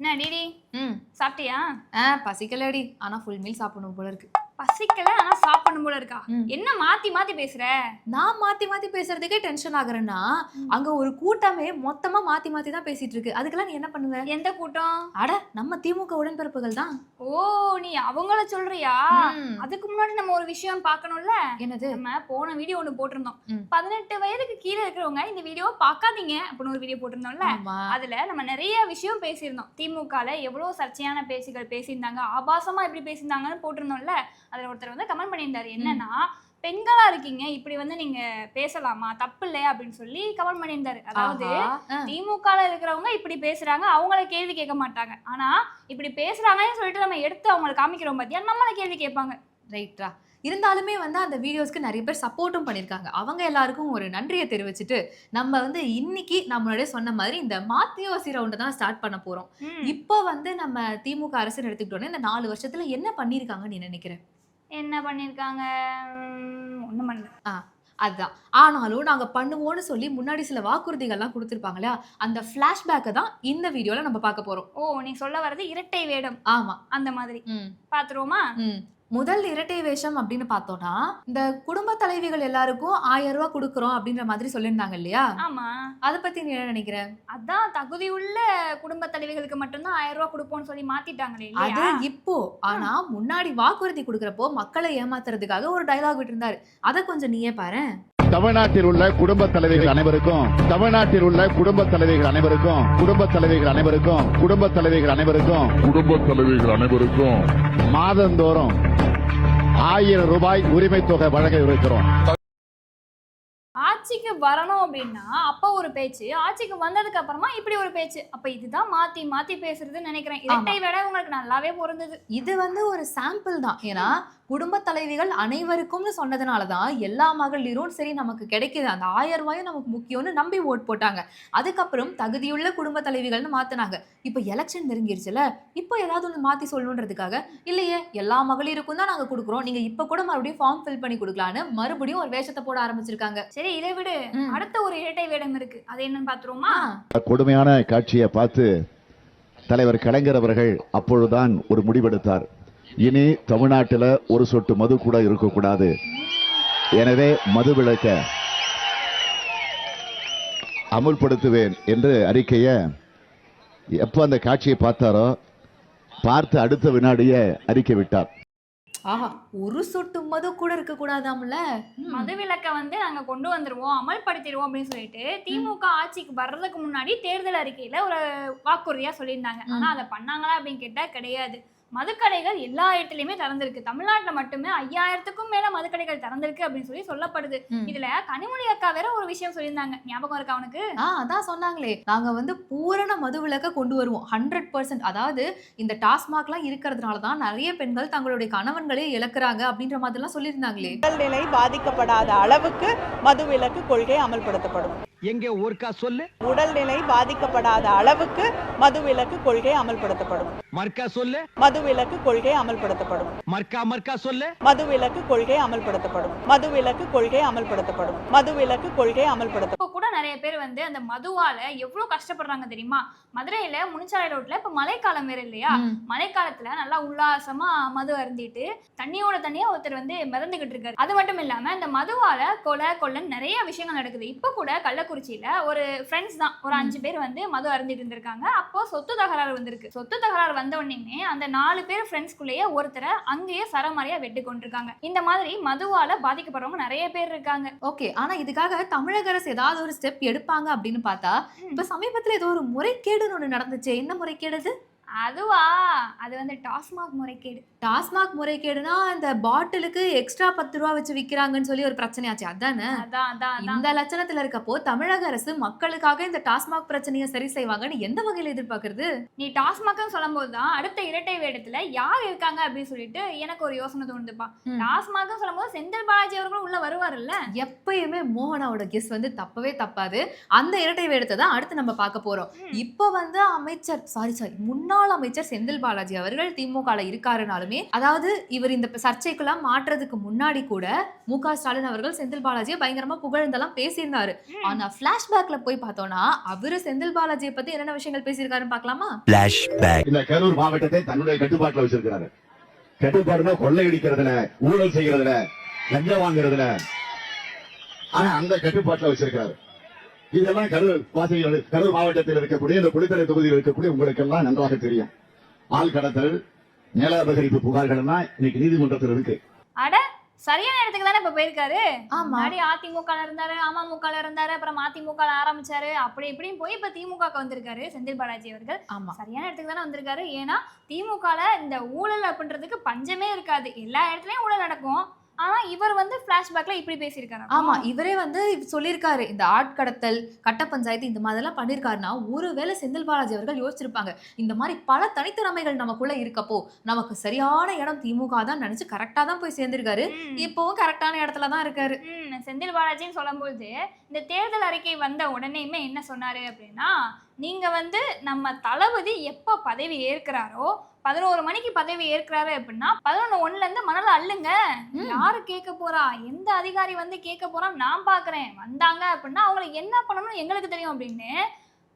என்ன டிடி ம். சாப்பிட்டியா? ஆ பசிக்கலடி. ஆனா ஃபுல் மீல் சாப்பிடணும் போல இருக்கு. பசிக்கல ஆனா சாப்பிடணும் போல இருக்கா. என்ன மாத்தி மாத்தி பேசுற? நான் மாத்தி மாத்தி பேசுறதுக்கே டென்ஷன் ஆகுறேன்னா அங்க ஒரு கூட்டமே மொத்தமா மாத்தி மாத்தி தான் பேசிட்டு இருக்கு. அதுக்கெல்லாம் நீ என்ன பண்ணுவ? எந்த கூட்டம்? அட நம்ம திமுக உடன்பிறப்புகள் தான். ஓ நீ அவங்கள சொல்றியா. அதுக்கு முன்னாடி நம்ம ஒரு விஷயம் பார்க்கணும்ல? என்னது? நம்ம போன வீடியோ ஒண்ணு போட்டிருந்தோம். பதினெட்டு வயதுக்கு கீழே இருக்கிறவங்க இந்த வீடியோ பார்க்காதீங்க அப்படின்னு ஒரு வீடியோ போட்டிருந்தோம்ல? அதுல நம்ம நிறைய விஷயம் பேசியிருந்தோம். திமுகல எவ்வளவு சர்ச்சையான பேச்சுகள் பேசியிருந்தாங்க ஆபாசமா எப்படி பேசியிருந்தாங்கன்னு போட்டிருந்தோம்ல? அதுல ஒருத்தர் வந்து கமெண்ட் பண்ணியிருந்தாரு. என்னன்னா பெண்களா இருக்கீங்க இப்படி வந்து நீங்க பேசலாமா? தப்பு இல்லையா? அப்படின்னு சொல்லி கமெண்ட் பண்ணியிருந்தாரு. அதாவது. திமுகல இருக்கிறவங்க இப்படி பேசுறாங்க அவங்கள கேள்வி கேட்க மாட்டாங்க. ஆனா இப்படி பேசுறாங்கன்னு சொல்லிட்டு நம்ம எடுத்து அவங்களை காமிக்கிறோம் பாத்தியா நம்மள கேள்வி கேட்பாங்க. ரைட்ரா இருந்தாலுமே வந்து அந்த வீடியோஸ்க்கு நிறைய பேர் சப்போர்ட்டும் பண்ணியிருக்காங்க. அவங்க எல்லாருக்கும் ஒரு நன்றியை தெரிவிச்சுட்டு நம்ம வந்து இன்னைக்கு நம்மளுடைய சொன்ன மாதிரி இந்த மாத்தியோசி ரவுண்டை தான் ஸ்டார்ட் பண்ண போறோம். இப்போ வந்து நம்ம திமுக அரசு எடுத்துக்கிட்டோன்னே இந்த நாலு வருஷத்துல என்ன பண்ணியிருக்காங்கன்னு நீ நினைக்கிற? என்ன பண்ணிருக்காங்க? உம், ஒண்ணும் பண்ணல. அதுதான் ஆனாலும் நாங்க பண்ணுவோம்னு சொல்லி முன்னாடி சில வாக்குறுதிகள்லாம் கொடுத்துருப்பாங்க இல்லையா அந்த ஃபிளாஷ்பேக்கை தான் இந்த வீடியோல நம்ம பார்க்க போறோம். ஓ நீ சொல்ல வர்றது இரட்டை வேடம். ஆமா. அந்த மாதிரி. ம். பாத்துருவோமா? ம். முதல் இரட்டை வேஷம் அப்படின்னு பார்த்தோம்னா இந்த குடும்ப தலைவிகள் எல்லாருக்கும் ஆயிரம் ரூபாய் கொடுக்குறோம் அப்படின்ற மாதிரி சொல்லியிருந்தாங்க இல்லையா? ஆமா. அதை பத்தி நீ என்ன நினைக்கிற? அதான் தகுதி உள்ள குடும்ப தலைவிகளுக்கு மட்டும்தான் ஆயிரம் ரூபாய் கொடுப்போம்னு சொல்லி மாத்திட்டாங்களே அது இப்போ. ஆனா முன்னாடி வாக்குறுதி கொடுக்கறப்போ மக்களை ஏமாத்துறதுக்காக ஒரு டயலாக் விட்டிருந்தாரு. அதை கொஞ்சம் நீயே பாரு தமிழ்நாட்டில் உள்ள குடும்ப தலைவிகள் அனைவருக்கும் தமிழ்நாட்டில் உள்ள குடும்ப தலைவிகள் அனைவருக்கும் குடும்ப தலைவிகள் அனைவருக்கும் குடும்ப தலைவிகள் அனைவருக்கும் குடும்ப தலைவிகள் அனைவருக்கும். மாதந்தோறும் ஆயிரம் ரூபாய் உரிமை தொகை வழங்க இருக்கிறோம். ஆட்சிக்கு வரணும் அப்படின்னா அப்ப ஒரு பேச்சு ஆட்சிக்கு வந்ததுக்கு அப்புறமா இப்படி ஒரு பேச்சு. அப்ப இதுதான் மாத்தி மாத்தி பேசுறதுன்னு நினைக்கிறேன். இரட்டை வேட உங்களுக்கு நல்லாவே பொருந்தது. இது வந்து ஒரு சாம்பிள் தான். ஏன்னா குடும்ப தலைவிகள் அனைவருக்கும்னு சொன்னதுனால தான் எல்லா மகளிரும் சரி நமக்கு கிடைக்குது. அந்த ஆயிரம் ரூபாயும் நமக்கு முக்கியம்னு நம்பி ஓட் போட்டாங்க. அதுக்கப்புறம் தகுதியுள்ள குடும்ப தலைவிகள்னு மாத்தினாங்க. இப்போ எலெக்ஷன் நெருங்கிருச்சுல? இப்போ ஏதாவது ஒன்று மாத்தி சொல்லணுன்றதுக்காக இல்லையே எல்லா மகளிருக்கும் தான் நாங்க கொடுக்குறோம். நீங்க இப்போ கூட மறுபடியும் ஃபார்ம் ஃபில் பண்ணி கொடுக்கலான்னு மறுபடியும் ஒரு வேஷத்தை போட ஆரம்பிச்சிருக்காங்க. சரி இதை விடு. அடுத்த ஒரு இரட்டை வேடம் இருக்கு. அது என்னன்னு பாத்துருவோமா? ஆ, கொடுமையான காட்சியை பார்த்து தலைவர் கலைஞர் அவர்கள் அப்பொழுதுதான் ஒரு முடிவெடுத்தார். இனி தமிழ்நாட்டில் ஒரு சொட்டு மது கூட இருக்கக்கூடாது. எனவே மது விளக்க அமுல்படுத்துவேன் என்று அறிக்கையை எப்போ அந்த காட்சியை பார்த்தாரோ பார்த்து அடுத்த வினாடியே அறிக்கை விட்டார். ஆஹா ஒரு சொட்டு மது கூட இருக்க கூடாதாம்ல மது விலக்க வந்து நாங்க கொண்டு வந்துருவோம் அமல்படுத்திடுவோம் அப்படின்னு சொல்லிட்டு திமுக ஆட்சிக்கு வர்றதுக்கு முன்னாடி தேர்தல் அறிக்கையில ஒரு வாக்குறுதியா சொல்லியிருந்தாங்க. ஆனா அதை பண்ணாங்களா அப்படின்னு கேட்டா கிடையாது. மதுக்கடைகள் எல்லா இடத்துலயுமே திறந்திருக்கு. தமிழ்நாட்டுல மட்டுமே ஐயாயிரத்துக்கும் மேல மதுக்கடைகள் திறந்திருக்கு அப்படின்னு சொல்லி சொல்லப்படுது. இதுல கனிமொழி அக்கா வேற ஒரு விஷயம் சொல்லியிருந்தாங்க. ஞாபகம் இருக்கா அவனுக்கு ஆ அதான் சொன்னாங்களே. நாங்க வந்து பூரண மது விலக்க கொண்டு வருவோம். ஹண்ட்ரட் பர்சன்ட் அதாவது இந்த டாஸ்மாக்லாம் இருக்கிறதுனால தான் நிறைய பெண்கள் தங்களுடைய கணவன்களே இழக்குறாங்க அப்படின்ற மாதிரிலாம் சொல்லியிருந்தாங்களே. உடல்நிலை பாதிக்கப்படாத அளவுக்கு மதுவிலக்கு கொள்கை அமல்படுத்தப்படும். எங்க ஊர்க்கா சொல்லு? உடல்நிலை பாதிக்கப்படாத அளவுக்கு மதுவிலக்கு கொள்கை அமல்படுத்தப்படும். மர்க்கா சொல்லு. மதுவிலக்கு கொள்கை அமல்படுத்தப்படும். மர்க்கா மர்க்கா சொல்லு. மதுவிலக்கு கொள்கை அமல்படுத்தப்படும். மதுவிலக்கு கொள்கை அமல்படுத்தப்படும். மதுவிலக்கு கொள்கை அமல்படுத்த இப்போ கூட நிறைய பேர் வந்து அந்த மதுவால எவ்வளவு கஷ்டப்படுறாங்க தெரியுமா? மதுரையில முனிச்சாலை ரோட்ல இப்ப மழைக்காலம் வேற இல்லையா. மழைக்காலத்துல நல்லா உல்லாசமா மது அருந்திட்டு தண்ணியோட தண்ணியா ஒருத்தர் வந்து மிதந்துகிட்டு இருக்காரு. அது மட்டும் இல்லாம இந்த மதுவால கொலை கொள்ளன்னு நிறைய விஷயங்கள் நடக்குது. இப்ப கூட கள்ளக்குறிச்சியில ஒரு ஃப்ரெண்ட்ஸ் தான். ஒரு அஞ்சு பேர் வந்து மது அருந்திட்டு இருந்திருக்காங்க. அப்போ சொத்து தகராறு வந்திருக்கு. சொத்து தகராறு வந்த உடனே அந்த நாலு பேர் ஃப்ரெண்ட்ஸ்குள்ளேயே ஒருத்தரை அங்கேயே சரமாரியா வெட்டி கொண்டிருக்காங்க. இந்த மாதிரி மதுவால பாதிக்கப்படுறவங்க நிறைய பேர் இருக்காங்க. ஓகே. ஆனா இதுக்காக தமிழக அரசு ஏதாவது ஒரு ஸ்டெப் எடுப்பாங்க அப்படின்னு பார்த்தா இப்ப சமீபத்துல ஏதோ ஒரு முறைகேடுன்னு ஒண்ணு நடந்துச்சு? என்ன முறைகேடு அதுவா? அது வந்து டாஸ்மாக் முறைகேடு. டாஸ்மாக் முறைகேடுனா இந்த பாட்டிலுக்கு எக்ஸ்ட்ரா பத்து ரூபா வச்சு விக்கிறாங்கன்னு சொல்லி ஒரு பிரச்சனையாச்சு. அதானே? அதான் அதான் இந்த லட்சணத்துல இருக்கப்போ தமிழக அரசு மக்களுக்காக இந்த டாஸ்மாக் பிரச்சனையை சரி செய்வாங்கன்னு எந்த வகையில எதிர்பார்க்கறது? நீ டாஸ்மாக்னு சொல்லும்போது தான் அடுத்த இரட்டை வேடத்துல யார் இருக்காங்க அப்படின்னு சொல்லிட்டு எனக்கு ஒரு யோசனை தோணுதுப்பா. டாஸ்மாக்னு சொல்லும்போது செந்தில் பாலாஜி அவர்களும் உள்ள வருவாருல்ல? எப்பயுமே மோகனாவோட கெஸ் வந்து தப்பவே தப்பாது. அந்த இரட்டை வேடத்தை தான் அடுத்து நம்ம பார்க்க போறோம். இப்போ வந்து அமைச்சர் சாரி சாரி முன்னாள் முன்னாள் அமைச்சர் செந்தில் பாலாஜி அவர்கள் திமுக இருக்காருனாலுமே அதாவது இவர் இந்த சர்ச்சைக்கெல்லாம் மாற்றுறதுக்கு முன்னாடி கூட மு க ஸ்டாலின் அவர்கள் செந்தில் பாலாஜியை பயங்கரமா புகழ்ந்தெல்லாம் பேசியிருந்தாரு. ஆனா பிளாஷ்பேக்ல போய் பார்த்தோம்னா அவரு செந்தில் பாலாஜியை பத்தி என்னென்ன விஷயங்கள் பேசியிருக்காருன்னு பார்க்கலாமா? இந்த கரூர் மாவட்டத்தை தன்னுடைய கட்டுப்பாட்டுல வச்சிருக்கிறாரு. கட்டுப்பாடுனா கொள்ளையடிக்கிறதுல ஊழல் செய்யறதுல லஞ்சம் வாங்குறதுல. ஆனா அந்த கட்டுப்பாட்டுல வச்சிருக்கிறாரு. இதெல்லாம் கரூர் வாசிகள் கரூர் மாவட்டத்தில் இருக்கக்கூடிய இந்த குளித்தலை தொகுதியில் இருக்கக்கூடிய உங்களுக்கு எல்லாம் நன்றாக தெரியும். ஆள் கடத்தல் நில அபகரிப்பு புகார்கள் எல்லாம் இன்னைக்கு நீதிமன்றத்தில் இருக்கு. அட சரியான இடத்துக்கு தானே இப்ப போயிருக்காரு? ஆமா. முன்னாடி அதிமுக இருந்தாரு அமமுக இருந்தாரு அப்புறம் அதிமுக ஆரம்பிச்சாரு. அப்படி இப்படின்னு போய் இப்ப திமுக க்கு வந்திருக்காரு செந்தில் பாலாஜி அவர்கள். ஆமா. சரியான இடத்துக்கு தானே வந்திருக்காரு. ஏன்னா திமுக இந்த ஊழல் அப்படின்றதுக்கு பஞ்சமே இருக்காது. எல்லா இடத்துலயும் ஊழல் நடக்கும். ஆனா இவர் வந்து பிளாஷ்பேக்ல இப்படி பேசியிருக்காரு. ஆமா இவரே வந்து சொல்லியிருக்காரு. இந்த ஆட்கடத்தல் கட்ட பஞ்சாயத்து இந்த மாதிரிலாம் பண்ணியிருக்காருன்னா ஒருவேளை செந்தில் பாலாஜி அவர்கள் யோசிச்சிருப்பாங்க இந்த மாதிரி பல தனித்திறமைகள் நமக்குள்ள இருக்கப்போ நமக்கு சரியான இடம் திமுக தான் நினைச்சு கரெக்டா தான் போய் சேர்ந்திருக்காரு. இப்போவும் கரெக்டான இடத்துல தான் இருக்காரு. செந்தில் பாலாஜின்னு சொல்லும்போது இந்த தேர்தல் அறிக்கை வந்த உடனேயுமே என்ன சொன்னாரு அப்படின்னா நீங்க வந்து நம்ம தளபதி எப்போ பதவி ஏற்கிறாரோ பதினோரு மணிக்கு பதவி ஏற்கிறாரு அப்படின்னா பதினொன்று ஒண்ணுல இருந்து மணல அள்ளுங்க. யாரு கேட்க போறா? எந்த அதிகாரி வந்து கேட்க போறான்னு நான் பாக்குறேன் வந்தாங்க அப்படின்னா அவங்களுக்கு என்ன பண்ணணும்னு எங்களுக்கு தெரியும் அப்படின்னு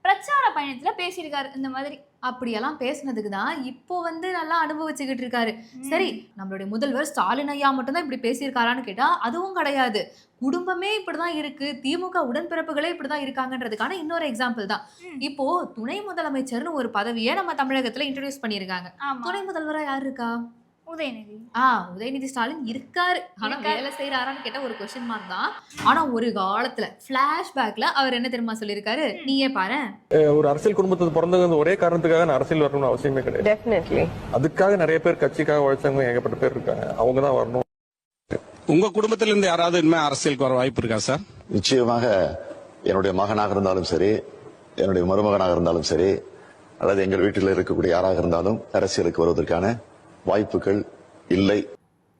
பிரச்சார பயணத்துல பேசியிருக்காரு. இந்த மாதிரி. அப்படியெல்லாம் பேசுனதுக்கு தான் இப்போ வந்து நல்லா அனுபவிச்சுக்கிட்டு இருக்காரு. சரி நம்மளுடைய முதல்வர் ஸ்டாலின் ஐயா மட்டும்தான் இப்படி பேசியிருக்காரான்னு கேட்டா அதுவும் கிடையாது. குடும்பமே இப்படிதான் இருக்கு. திமுக உடன்பிறப்புகளே இப்படிதான் இருக்காங்கன்றதுக்கான இன்னொரு எக்ஸாம்பிள் தான். இப்போ துணை முதலமைச்சர்னு ஒரு பதவியை நம்ம தமிழகத்துல இன்ட்ரடியூஸ் பண்ணியிருக்காங்க. துணை முதல்வரா யார் இருக்கா? உதயநிதி. ஆ உதயநிதி ஸ்டாலின் இருக்காரு. ஆனா. வேலை செய்யறாரான்னு கேட்ட ஒரு கொஸ்டின் மார்க் தான். ஆனா ஒரு காலத்துல பிளாஷ்பேக்ல அவர் என்ன தெரியுமா சொல்லியிருக்காரு? நீயே பாரு. ஒரு அரசியல் குடும்பத்துக்கு பிறந்தவங்க ஒரே காரணத்துக்காக நான் அரசியல் வரணும்னு அவசியமே கிடையாது. அதுக்காக நிறைய பேர் கட்சிக்காக உழைச்சவங்க ஏகப்பட்ட பேர் இருக்காங்க. அவங்க தான் வரணும். உங்க குடும்பத்துல இருந்து யாராவது இனிமே அரசியலுக்கு வர வாய்ப்பு இருக்கா சார்? நிச்சயமாக என்னுடைய மகனாக இருந்தாலும் சரி என்னுடைய மருமகனாக இருந்தாலும் சரி அல்லது எங்கள் வீட்டில் இருக்கக்கூடிய யாராக இருந்தாலும் அரசியலுக்கு வருவதற்கான வாய்ப்புகள் இல்லை.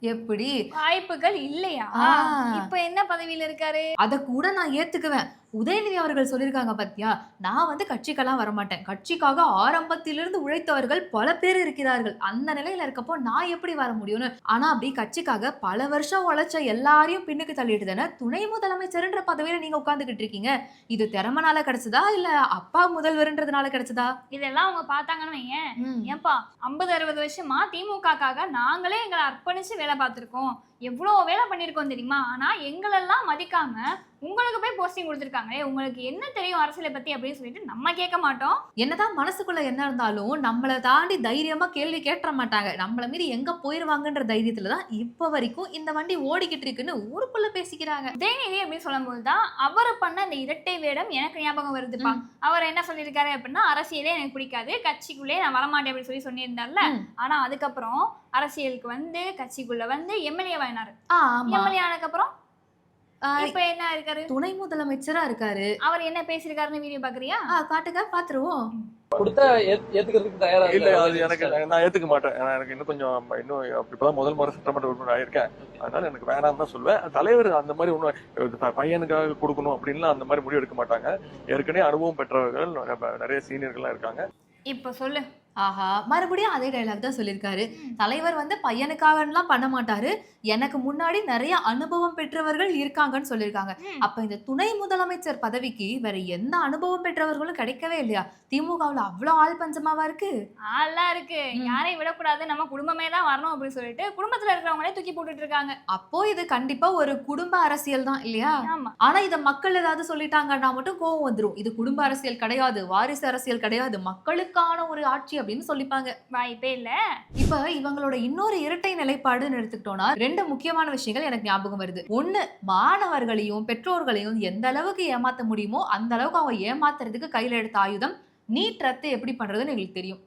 எப்படி? வாய்ப்புகள் இல்லையா? ஆ. இப்ப என்ன பதவியில இருக்காரு? அத கூட நான் ஏத்துக்குவேன். உதயநிதி அவர்கள் சொல்லியிருக்காங்க பாத்தியா? நான் வந்து கட்சிக்கெல்லாம் வரமாட்டேன். கட்சிக்காக ஆரம்பத்திலிருந்து உழைத்தவர்கள் பல பேர் இருக்கிறார்கள். அந்த நிலையில இருக்கப்போ நான் எப்படி வர முடியும்னு? ஆனா அப்படி கட்சிக்காக பல வருஷம் உழைச்ச எல்லாரையும் பின்னுக்கு தள்ளிட்டு தானே துணை முதலமைச்சர்ன்ற பதவியில நீங்க உட்கார்ந்துகிட்டு இருக்கீங்க? இது திறமனால கிடைச்சதா? இல்ல அப்பா முதல்வர்ன்றதுனால கிடைச்சதா? இதெல்லாம் அவங்க பார்த்தாங்கன்னு வையேன் ஏன்பா ஐம்பது அறுபது வருஷமா திமுகக்காக நாங்களே எங்களை அர்ப்பணிச்சு வேலை பார்த்துருக்கோம். எவ்வளோ வேலை பண்ணியிருக்கோம் தெரியுமா? ஆனா எங்களெல்லாம் மதிக்காம உங்களுக்கு போய் போஸ்டிங் கொடுத்துருக்காங்களே உங்களுக்கு என்ன தெரியும் அரசியலை பத்தி அப்படின்னு சொல்லிட்டு நம்ம கேட்க மாட்டோம். என்னதான் மனசுக்குள்ள என்ன இருந்தாலும் நம்மளை தாண்டி தைரியமா கேள்வி கேட்ட மாட்டாங்க. நம்மள மீறி எங்க போயிருவாங்கன்ற தைரியத்துல தான் இப்ப வரைக்கும் இந்த வண்டி ஓடிக்கிட்டு இருக்குன்னு ஊருக்குள்ள பேசிக்கிறாங்க. உதயநிதி அப்படின்னு சொல்லும்போது தான் அவர் பண்ண அந்த இரட்டை வேடம் எனக்கு ஞாபகம் வருதுப்பா. அவர் என்ன சொல்லியிருக்காரு அப்படின்னா அரசியலே எனக்கு பிடிக்காது கட்சிக்குள்ளே நான் வரமாட்டேன் அப்படின்னு சொல்லி சொல்லியிருந்தார்ல. ஆனா அதுக்கப்புறம் அரசியலுக்கு வந்து கட்சிக்குள்ள வந்து எம்எல்ஏ வாங்கினாரு எம்எல்ஏ ஆனதுக்கப்புறம் ஆஹ் இப்ப என்ன இருக்காரு? துணை முதலமைச்சரா இருக்காரு. அவர் என்ன பேசியிருக்காருன்னு வீடியோ பாக்குறியா ஆ, காட்டுங்க பாத்துருவோம். கொடுத்தா ஏத்- ஏத்துக்கிறதுக்கு தயாரா இல்ல. அது எனக்கு நான் ஏத்துக்க மாட்டேன். எனக்கு இன்னும் கொஞ்சம் இன்னும் இப்பதான் முதல் முறை சட்டமன்ற உறுப்பினர் ஆயிருக்கேன். அதனால எனக்கு வேணாம்னு தான் சொல்லுவேன். தலைவர் அந்த மாதிரி ஒன்றும் பையனுக்காக கொடுக்கணும் அப்படின்லாம் அந்த மாதிரி முடிவு எடுக்க மாட்டாங்க. ஏற்கனவே அனுபவம் பெற்றவர்கள் நிறைய- நிறைய சீனியர்கள்லாம் இருக்காங்க. இப்ப சொல்லு. ஆஹா. மறுபடியும் அதே டைலாக் தான் சொல்லியிருக்காரு. தலைவர் வந்து பையனுக்காகலாம் பண்ண மாட்டாரு. எனக்கு முன்னாடி நிறைய அனுபவம் பெற்றவர்கள் இருக்காங்கன்னு சொல்லியிருக்காங்க. அப்ப இந்த துணை முதலமைச்சர் பதவிக்கு வேற எந்த அனுபவம் பெற்றவர்களும் கிடைக்கவே இல்லையா? திமுகவுல அவ்வளவு ஆள் பஞ்சமாவா இருக்கு? ஆள்லாம் இருக்கு. யாரையும் விடக்கூடாது. நம்ம குடும்பமே தான் வரணும் அப்படின்னு சொல்லிட்டு குடும்பத்துல இருக்கிறவங்களே தூக்கி போட்டுட்டு இருக்காங்க. அப்போ இது கண்டிப்பா ஒரு குடும்ப அரசியல் தான் இல்லையா? ஆனா இத மக்கள் ஏதாவது சொல்லிட்டாங்கன்னா மட்டும் கோவம் வந்துரும். இது குடும்ப அரசியல் கிடையாது. வாரிசு அரசியல் கிடையாது. மக்களுக்கான ஒரு ஆட்சி அப்படின்னு சொல்லிப்பாங்க. வாய்ப்பே இல்ல. இப்ப இவங்களோட இன்னொரு இரட்டை நிலைப்பாடுன்னு எடுத்துக்கிட்டோம்னா ரெண்டு முக்கியமான விஷயங்கள் எனக்கு ஞாபகம் வருது. ஒண்ணு மாணவர்களையும் பெற்றோர்களையும் எந்த அளவுக்கு ஏமாத்த முடியுமோ அந்த அளவுக்கு அவங்க ஏமாத்துறதுக்கு கையில எடுத்த ஆயுதம் நீட் ரத்து எப்படி பண்றதுன்னு எங்களுக்கு தெரியும்.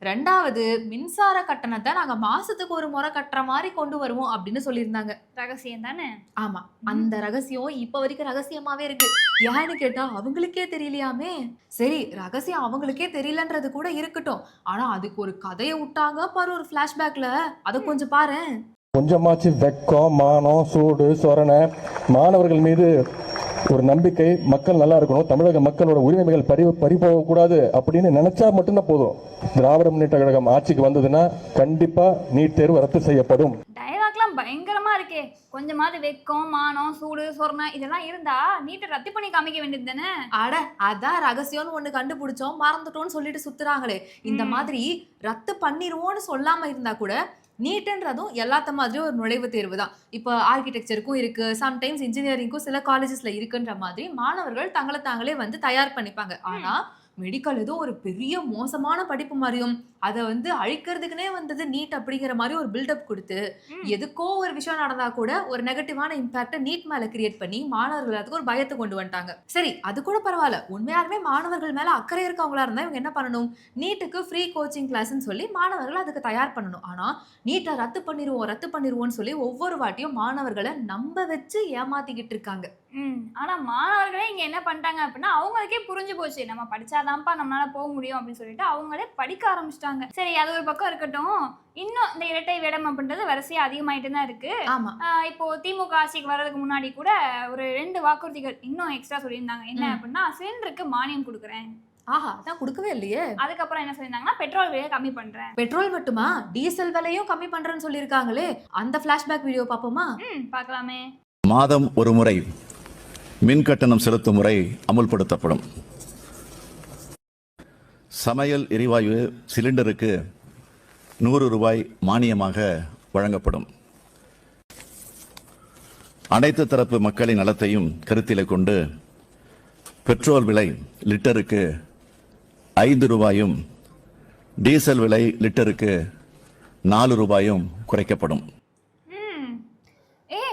ரெண்டாவது மின்சார கட்டணத்தை நாங்க மாசத்துக்கு ஒரு முறை கட்டுற மாதிரி கொண்டு வருவோம் அப்படின்னு சொல்லியிருந்தாங்க. ரகசியம் தானே? ஆமா. அந்த ரகசியம் இப்ப வரைக்கும் ரகசியமாவே இருக்கு. ஏன்னு கேட்டா அவங்களுக்கே தெரியலையாமே? சரி ரகசியம் அவங்களுக்கே தெரியலன்றது கூட இருக்கட்டும். ஆனா அதுக்கு ஒரு கதையை விட்டாங்க பாரு ஒரு பிளாஷ்பேக்ல அதை கொஞ்சம் பாரு. கொஞ்சமாச்சு வெக்கம் மானம் சூடு சொரணை மாணவர்கள் மீது ஒரு நம்பிக்கை மக்கள் நல்லா இருக்கணும் தமிழக மக்களோட உரிமைகள் பறி பறி போகக்கூடாது அப்படின்னு நினைச்சா மட்டும்தான் போதும். திராவிட முன்னேற்ற கழகம் ஆட்சிக்கு வந்ததுன்னா கண்டிப்பா நீட் தேர்வு ரத்து செய்யப்படும். டயலாக்லாம் பயங்கரமா இருக்கே. கொஞ்சமாவது வெக்கம் மானம் சூடு சொரணை இதெல்லாம் இருந்தா நீட்டை ரத்து பண்ணி காமிக்க வேண்டியது தானே? அட அதான் ரகசியம்னு ஒண்ணு கண்டுபிடிச்சோம் மறந்துட்டோம்னு சொல்லிட்டு சுத்துறாங்களே. இந்த. மாதிரி ரத்து பண்ணிருவோம்னு சொல்லாம இருந்தா கூட நீட்டுன்றதும் எல்லாத்த மாதிரியும் ஒரு நுழைவுத் தேர்வு தான் இப்போ ஆர்கிடெக்சருக்கும் இருக்கு சம்டைம்ஸ் இன்ஜினியரிங்க்கும் சில காலேஜஸ்ல இருக்குன்ற மாதிரி மாணவர்கள் தங்களை தாங்களே வந்து தயார் பண்ணிப்பாங்க. ஆனா மெடிக்கல் ஏதோ ஒரு பெரிய மோசமான படிப்பு மாதிரியும் அதை வந்து அழிக்கிறதுக்குனே வந்தது நீட் அப்படிங்கிற மாதிரி ஒரு பில்டப் கொடுத்து. எதுக்கோ ஒரு விஷயம் நடந்தா கூட ஒரு நெகட்டிவான இம்பாக்டை நீட் மேல கிரியேட் பண்ணி மாணவர்கள் அதுக்கு ஒரு பயத்தை கொண்டு வந்துட்டாங்க. சரி அது கூட பரவாயில்ல. உண்மையாலுமே மாணவர்கள் மேல அக்கறை இருக்கவங்களா இருந்தா இவங்க என்ன பண்ணணும்? நீட்டுக்கு ஃப்ரீ கோச்சிங் கிளாஸ்னு சொல்லி மாணவர்கள் அதுக்கு தயார் பண்ணணும். ஆனா நீட்டை ரத்து பண்ணிடுவோம் ரத்து பண்ணிடுவோம்னு சொல்லி ஒவ்வொரு வாட்டியும் மாணவர்களை நம்ப வச்சு ஏமாத்திக்கிட்டு இருக்காங்க. ம். ஆனா மாணவர்களே இங்க என்ன பண்ணிட்டாங்க அப்படின்னா அவங்களுக்கே புரிஞ்சு போச்சு. நம்ம படிச்சாதான்ப்பா நம்மளால போக முடியும் அப்படின்னு சொல்லிட்டு அவங்களே படிக்க ஆரம்பிச்சிட்டாங்க. சரி அது ஒரு பக்கம் இருக்கட்டும். இன்னும் இந்த இரட்டை வேடம் அப்படின்றது வரிசையா அதிகமாயிட்டு தான் இருக்கு. ஆமா. இப்போ திமுக ஆட்சிக்கு வர்றதுக்கு முன்னாடி கூட ஒரு ரெண்டு வாக்குறுதிகள் இன்னும் எக்ஸ்ட்ரா சொல்லியிருந்தாங்க. என்ன. அப்படின்னா சிலிண்டருக்கு மானியம் கொடுக்குறேன். ஆஹா அதான் கொடுக்கவே இல்லையே. அதுக்கப்புறம் என்ன சொல்லியிருந்தாங்கன்னா பெட்ரோல் விலையை கம்மி பண்றேன். பெட்ரோல் மட்டுமா டீசல் விலையும் கம்மி பண்றேன்னு சொல்லியிருக்காங்களே. அந்த ஃபிளாஷ்பேக் வீடியோ பார்ப்போமா? ம் பார்க்கலாமே. மாதம் ஒரு முறை மின் கட்டணம் செலுத்தும் முறை அமுல்படுத்தப்படும். சமையல் எரிவாயு சிலிண்டருக்கு நூறு ரூபாய் மானியமாக வழங்கப்படும். அனைத்து தரப்பு மக்களின் நலத்தையும் கருத்தில் கொண்டு பெட்ரோல் விலை லிட்டருக்கு ஐந்து ரூபாயும் டீசல் விலை லிட்டருக்கு நாலு ரூபாயும் குறைக்கப்படும். ஏ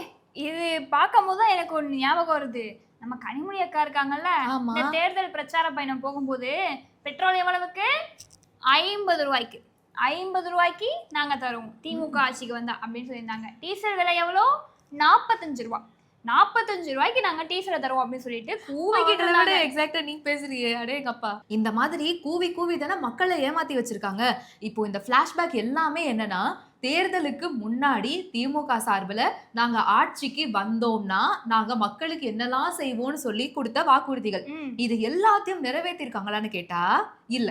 இது பார்க்கும் போது எனக்கு ஒன்று ஞாபகம் வருது. நம்ம கனிமொழி அக்கா இருக்காங்கல்ல. இந்த தேர்தல் பிரச்சார பயணம் போகும்போது பெட்ரோல் எவ்வளவுக்கு? ஐம்பது ரூபாய்க்கு. ஐம்பது ரூபாய்க்கு நாங்க தருவோம். திமுக ஆட்சிக்கு வந்தா அப்படின்னு சொல்லியிருந்தாங்க. டீசல் விலை எவ்வளோ? நாற்பத்தஞ்சு ரூபா. நாற்பத்தஞ்சு ரூபாய்க்கு நாங்க டீசலை தருவோம் அப்படின்னு சொல்லிட்டு கூவிக்கிட்டு இருந்தாங்க. எக்ஸாக்டா நீ பேசுறியே. அடேங்கப்பா இந்த மாதிரி கூவி கூவி தானே மக்களை ஏமாத்தி வச்சிருக்காங்க. இப்போ இந்த ஃபிளாஷ்பேக் எல்லாமே என்னன்னா தேர்தலுக்கு முன்னாடி திமுக சார்பில் நாங்க ஆட்சிக்கு வந்தோம்னா நாங்க மக்களுக்கு என்னெல்லாம் செய்வோம்னு சொல்லி கொடுத்த வாக்குறுதிகள். இது எல்லாத்தையும் நிறைவேற்றிருக்காங்களான்னு கேட்டா இல்ல.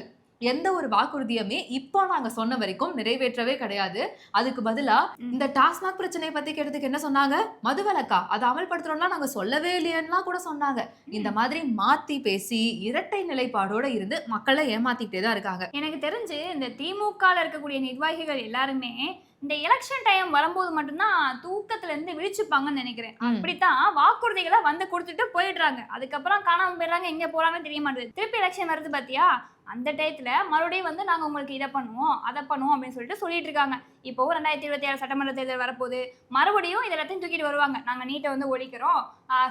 எந்த ஒரு வாக்குறுதியுமே இப்போ நாங்க சொன்ன வரைக்கும் நிறைவேற்றவே கிடையாது. அதுக்கு பதிலா. இந்த டாஸ்மாக் பிரச்சனையை பத்தி கேட்டதுக்கு என்ன சொன்னாங்க? மதுவிலக்கா. அதை அமல்படுத்துறோம்னா நாங்க சொல்லவே இல்லையேன்னா கூட சொன்னாங்க. இந்த மாதிரி மாத்தி பேசி இரட்டை நிலைப்பாடோட இருந்து மக்களை ஏமாத்திக்கிட்டே தான் இருக்காங்க. எனக்கு தெரிஞ்சு இந்த திமுகல இருக்கக்கூடிய நிர்வாகிகள் எல்லாருமே இந்த எலெக்ஷன் டைம் வரும்போது மட்டும்தான் தூக்கத்துல இருந்து விழிச்சுப்பாங்கன்னு நினைக்கிறேன். அப்படித்தான் வாக்குறுதிகளை வந்து கொடுத்துட்டு போயிடுறாங்க. அதுக்கப்புறம் காணாம போயிடுறாங்க எங்க போறாங்கன்னு தெரிய மாட்டேது திருப்பி எலெக்ஷன் வருது பாத்தியா? அந்த டயத்துல மறுபடியும் வந்து நாங்க உங்களுக்கு இதை பண்ணுவோம் அதை பண்ணுவோம் அப்படின்னு சொல்லிட்டு சொல்லிட்டு இருக்காங்க. இப்போ ரெண்டாயிரத்தி இருபத்தி ஆறு சட்டமன்ற தேர்தல் வரப்போகுது. மறுபடியும் இது எல்லாத்தையும் தூக்கிட்டு வருவாங்க. நாங்க நீட்டை வந்து ஒழிக்கிறோம்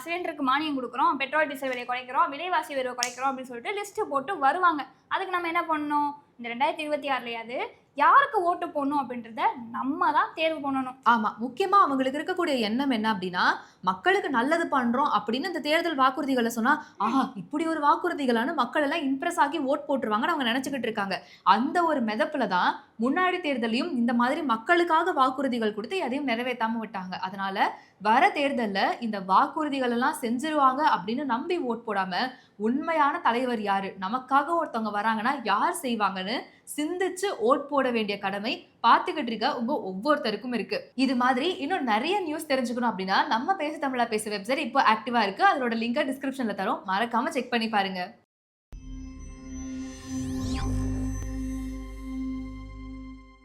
சிலிண்டருக்கு மானியம் கொடுக்குறோம் பெட்ரோல் டீசல் விலையை குறைக்கிறோம் விலைவாசி விலையை குறைக்கிறோம் அப்படின்னு சொல்லிட்டு லிஸ்ட் போட்டு வருவாங்க. அதுக்கு நம்ம என்ன பண்ணணும்? இந்த ரெண்டாயிரத்தி இருபத்தி ஆறுலையாவது யாருக்கு ஓட்டு போடணும் அப்படின்றத நம்ம தான் தேர்வு பண்ணணும். ஆமா முக்கியமா அவங்களுக்கு இருக்கக்கூடிய எண்ணம் என்ன அப்படின்னா மக்களுக்கு நல்லது பண்றோம் அப்படின்னு இந்த தேர்தல் வாக்குறுதிகளை சொன்னா ஆஹா இப்படி ஒரு வாக்குறுதிகளான மக்கள் எல்லாம் இம்ப்ரெஸ் ஆகி ஓட் போட்டுருவாங்கன்னு அவங்க நினைச்சுக்கிட்டு இருக்காங்க. அந்த ஒரு மிதப்புல தான் முன்னாடி தேர்தலையும் இந்த மாதிரி மக்களுக்காக வாக்குறுதிகள் கொடுத்து எதையும் நிறைவேற்றாம விட்டாங்க. அதனால வர தேர்தலில் இந்த வாக்குறுதிகள் எல்லாம் செஞ்சிருவாங்க அப்படின்னு நம்பி ஓட் போடாம உண்மையான தலைவர் யாரு? நமக்காக ஒருத்தவங்க வராங்கன்னா யார் செய்வாங்கன்னு சிந்திச்சு ஓட் போட வேண்டிய கடமை பார்த்துக்கிட்டு இருக்க உங்க ஒவ்வொருத்தருக்கும் இருக்கு. இது மாதிரி இன்னும் நிறைய நியூஸ் தெரிஞ்சுக்கணும் அப்படின்னா நம்ம பேச தமிழா பேச வெப்சைட் இப்போ ஆக்டிவா இருக்கு. அதோட லிங்கை டிஸ்கிரிப்ஷன்ல தரோம். மறக்காம செக் பண்ணி பாருங்க.